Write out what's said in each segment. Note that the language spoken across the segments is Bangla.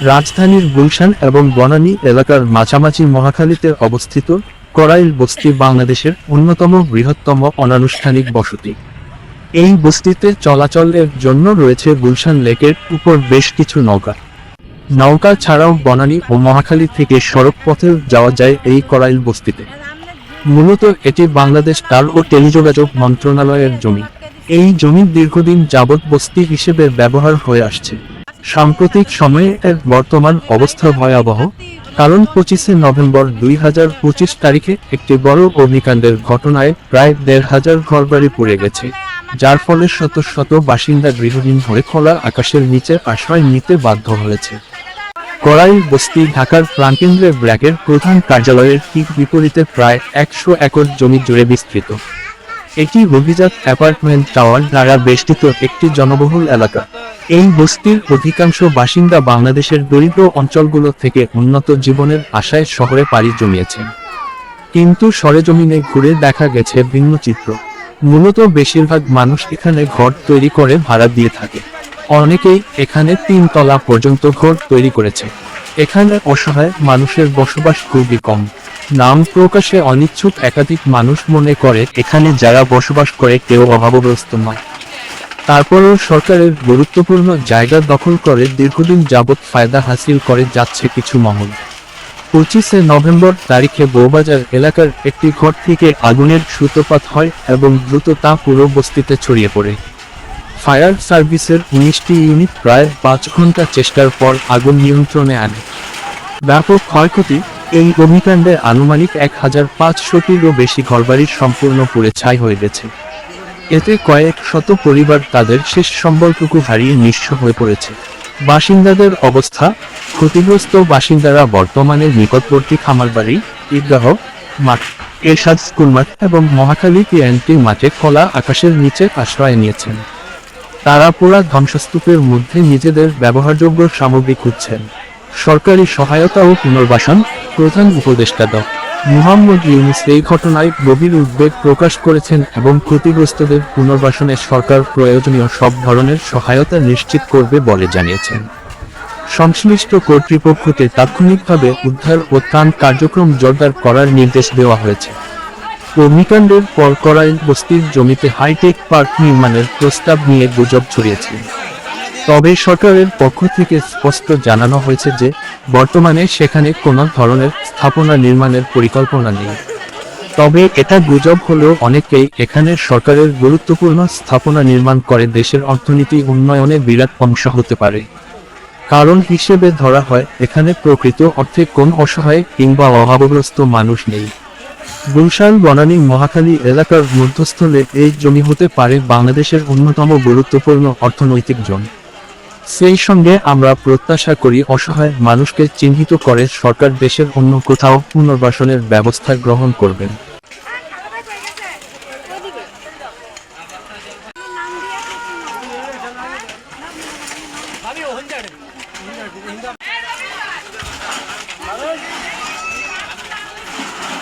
রাজধানীর গুলশান এবং বনানী এলাকার মাঝামাঝি মহাখালীতে অবস্থিত করাইল বস্তি বাংলাদেশের অন্যতম বৃহত্তম অনানুষ্ঠানিক বসতি। এই বস্তিতে চলাচলের জন্য রয়েছে গুলশান লেকের উপর বেশ কিছু নৌকা। নৌকা ছাড়াও বনানী ও মহাখালী থেকে সড়ক পথে যাওয়া যায় এই করাইল বস্তিতে। মূলত এটি বাংলাদেশ তার ও টেলিযোগাযোগ মন্ত্রণালয়ের জমি। এই জমি দীর্ঘদিন যাবৎ বস্তি হিসেবে ব্যবহার হয়ে আসছে। সাম্প্রতিক সময়ে এর বর্তমান অবস্থা ভয়াবহ, কারণ পঁচিশে নভেম্বর দুই হাজার পঁচিশ তারিখে একটি বড় অগ্নিকাণ্ডের ঘটনায় প্রায় দেড় হাজার ঘরবাড়ি পড়ে গেছে, যার ফলে শত শত বাসিন্দা গৃহহীন হয়ে খোলা আকাশের নিচে আশ্রয় নিতে বাধ্য হয়েছে। করাইল বস্তি ঢাকার প্রাণকেন্দ্রের ব্র্যাকের প্রধান কার্যালয়ের ঠিক বিপরীতে প্রায় একশো একর জমি জুড়ে বিস্তৃত। এটি অভিজাত অ্যাপার্টমেন্ট টাওয়ার দ্বারা বেষ্টিত একটি জনবহুল এলাকা। এই বস্তির অধিকাংশ বাসিন্দা বাংলাদেশের দরিদ্র অঞ্চলগুলো থেকে উন্নত জীবনের আশায় শহরে পাড়ি জমিয়েছেন কিন্তু সরেজমিনে ঘুরে দেখা গেছে ভিন্ন চিত্র। মূলত বেশিরভাগ মানুষ এখানে ঘর তৈরি করে ভাড়া দিয়ে থাকে। অনেকেই এখানে তিন তলা পর্যন্ত ঘর তৈরি করেছে। এখানে অসহায় মানুষের বসবাস খুবই কম। নাম প্রকাশে অনিচ্ছুক একাধিক মানুষ মনে করে, এখানে যারা বসবাস করে কেউ অভাবগ্রস্ত নয়। তারপরও সরকারের গুরুত্বপূর্ণ জায়গা দখল করে দীর্ঘদিন যাবৎ ফায়দা হাসিল করে যাচ্ছে কিছু মহল। পঁচিশে নভেম্বর তারিখে বৌবাজার এলাকার একটি ঘর থেকে আগুনের সূত্রপাত হয় এবং দ্রুত তা পুরো বস্তিতে ছড়িয়ে পড়ে। ফায়ার সার্ভিসের উনিশটি ইউনিট প্রায় পাঁচ ঘণ্টা চেষ্টার পর আগুন নিয়ন্ত্রণে আনে। ব্যাপক ক্ষয়ক্ষতি এই অগ্নিকাণ্ডে আনুমানিক এক হাজার পাঁচশোটিরও বেশি ঘরবাড়ির সম্পূর্ণ পুড়ে ছাই হয়ে গেছে। এতে কয়েক শত পরিবার তাদের শেষ সম্বলটুকু হারিয়ে নিঃস্ব হয়ে পড়েছে। বাসিন্দাদের অবস্থা? ক্ষতিগ্রস্ত বাসিন্দারা বর্তমানে নিকটবর্তী খামারবাড়ি, ঈদগাহ, মাঠ, এরশাদ স্কুল মাঠ এবং মহাখালী টিএনটি মাঠে খোলা আকাশের নিচে আশ্রয় নিয়েছেন। তারা পুরা ধ্বংসস্তূপের মধ্যে নিজেদের ব্যবহারযোগ্য সামগ্রী খুঁজছেন। সরকারি সহায়তা ও পুনর্বাসন প্রধান উপদেষ্টা ড। মুহাম্মদ ইউনুস এই ঘটনায় গভীর উদ্বেগ প্রকাশ করেছেন এবং ক্ষতিগ্রস্তদের পুনর্বাসনে সরকার প্রয়োজনীয় সব ধরনের সহায়তা নিশ্চিত করবে বলে জানিয়েছেন। সংশ্লিষ্ট কর্তৃপক্ষকে তাৎক্ষণিকভাবে উদ্ধার ও ত্রাণ কার্যক্রম জোরদার করার নির্দেশ দেওয়া হয়েছে। অগ্নিকাণ্ডের পর করাইল বস্তির জমিতে হাইটেক পার্ক নির্মাণের প্রস্তাব নিয়ে গুজব ছড়িয়েছে। তবে সরকারের পক্ষ থেকে স্পষ্ট জানানো হয়েছে যে, বর্তমানে সেখানে কোনো ধরনের স্থাপনা নির্মাণের পরিকল্পনা নেই। তবে এটা গুজব হলেও অনেকেই এখানে সরকারের গুরুত্বপূর্ণ স্থাপনা নির্মাণ করে দেশের অর্থনীতি উন্নয়নে বিরাট অংশ হতে পারে। কারণ হিসেবে ধরা হয়, এখানে প্রকৃত অর্থে কোন অসহায় কিংবা অভাবগ্রস্ত মানুষ নেই। গুলশান, বনানী, মহাখালী এলাকার মধ্যস্থলে এই জমি হতে পারে বাংলাদেশের অন্যতম গুরুত্বপূর্ণ অর্থনৈতিক জোন সেই সঙ্গে আমরা প্রত্যাশা করি অসহায় মানুষকে চিহ্নিত করে সরকার দেশের অন্য কোথাও পুনর্বাসনের ব্যবস্থা গ্রহণ করবেন।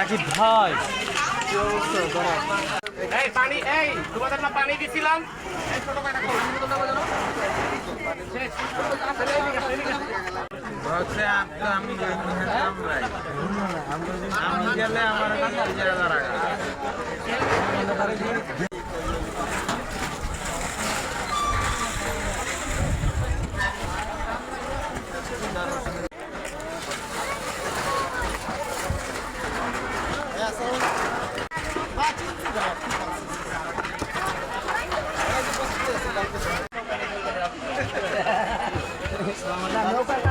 রাকিব ভাই। এই পানি এই তোমাদের না পানি দিছিলাম? এই ছোট কয়টা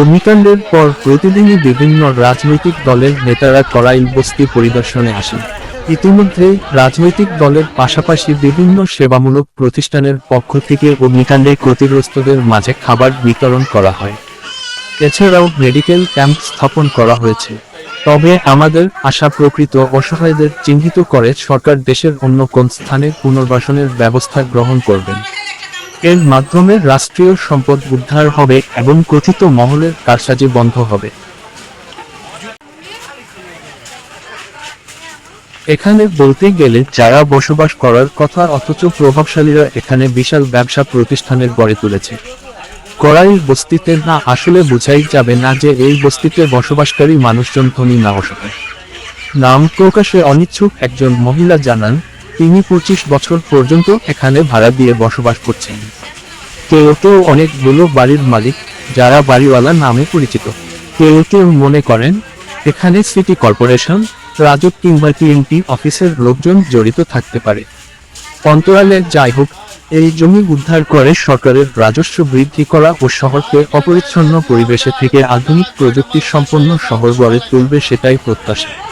অগ্নিকাণ্ডের পর প্রতিদিনই বিভিন্ন রাজনৈতিক দলের নেতারা করাইল বস্তি পরিদর্শনে আসেন। ইতিমধ্যে রাজনৈতিক দলের পাশাপাশি বিভিন্ন সেবামূলক প্রতিষ্ঠানের পক্ষ থেকে অগ্নিকাণ্ডে ক্ষতিগ্রস্তদের মাঝে খাবার বিতরণ করা হয়। এছাড়াও মেডিকেল ক্যাম্প স্থাপন করা হয়েছে। তবে আমাদের আশা প্রকৃত অসহায়দের চিহ্নিত করে সরকার দেশের অন্য কোন স্থানে পুনর্বাসনের ব্যবস্থা গ্রহণ করবেন। এর মাধ্যমে রাষ্ট্রীয় সম্পদ উদ্ধার হবে এবং কথিত মহলের কারসাজি বন্ধ হবে। এখানে বলতে গেলে যারা বসবাস করার কথা অথচ প্রভাবশালীরা এখানে বিশাল ব্যবসা প্রতিষ্ঠানের গড়ে তুলেছে। করাইল বস্তিতে না আসলে বোঝাই যাবে না যে এই বস্তিতে বসবাসকারী মানুষজন ধনী না অসহায়। নাম প্রকাশে অনিচ্ছুক একজন মহিলা জানান তিনি পঁচিশ বছর পর্যন্ত এখানে ভাড়া দিয়ে বসবাস করছেন। কেউ কেউ অনেকগুলো বাড়ির মালিক, যারা বাড়িওয়ালা নামে পরিচিত। কেউ কেউ মনে করেন, এখানে সিটি কর্পোরেশন রাজক কিংবা টিএমপি অফিসের লোকজন জড়িত থাকতে পারে। অন্তরালে যাই হোক, এই জমি উদ্ধার করে সরকারের রাজস্ব বৃদ্ধি করা ও শহরকে অপরিচ্ছন্ন পরিবেশে থেকে আধুনিক প্রযুক্তি সম্পন্ন শহর গড়ে তুলবে সেটাই প্রত্যাশা।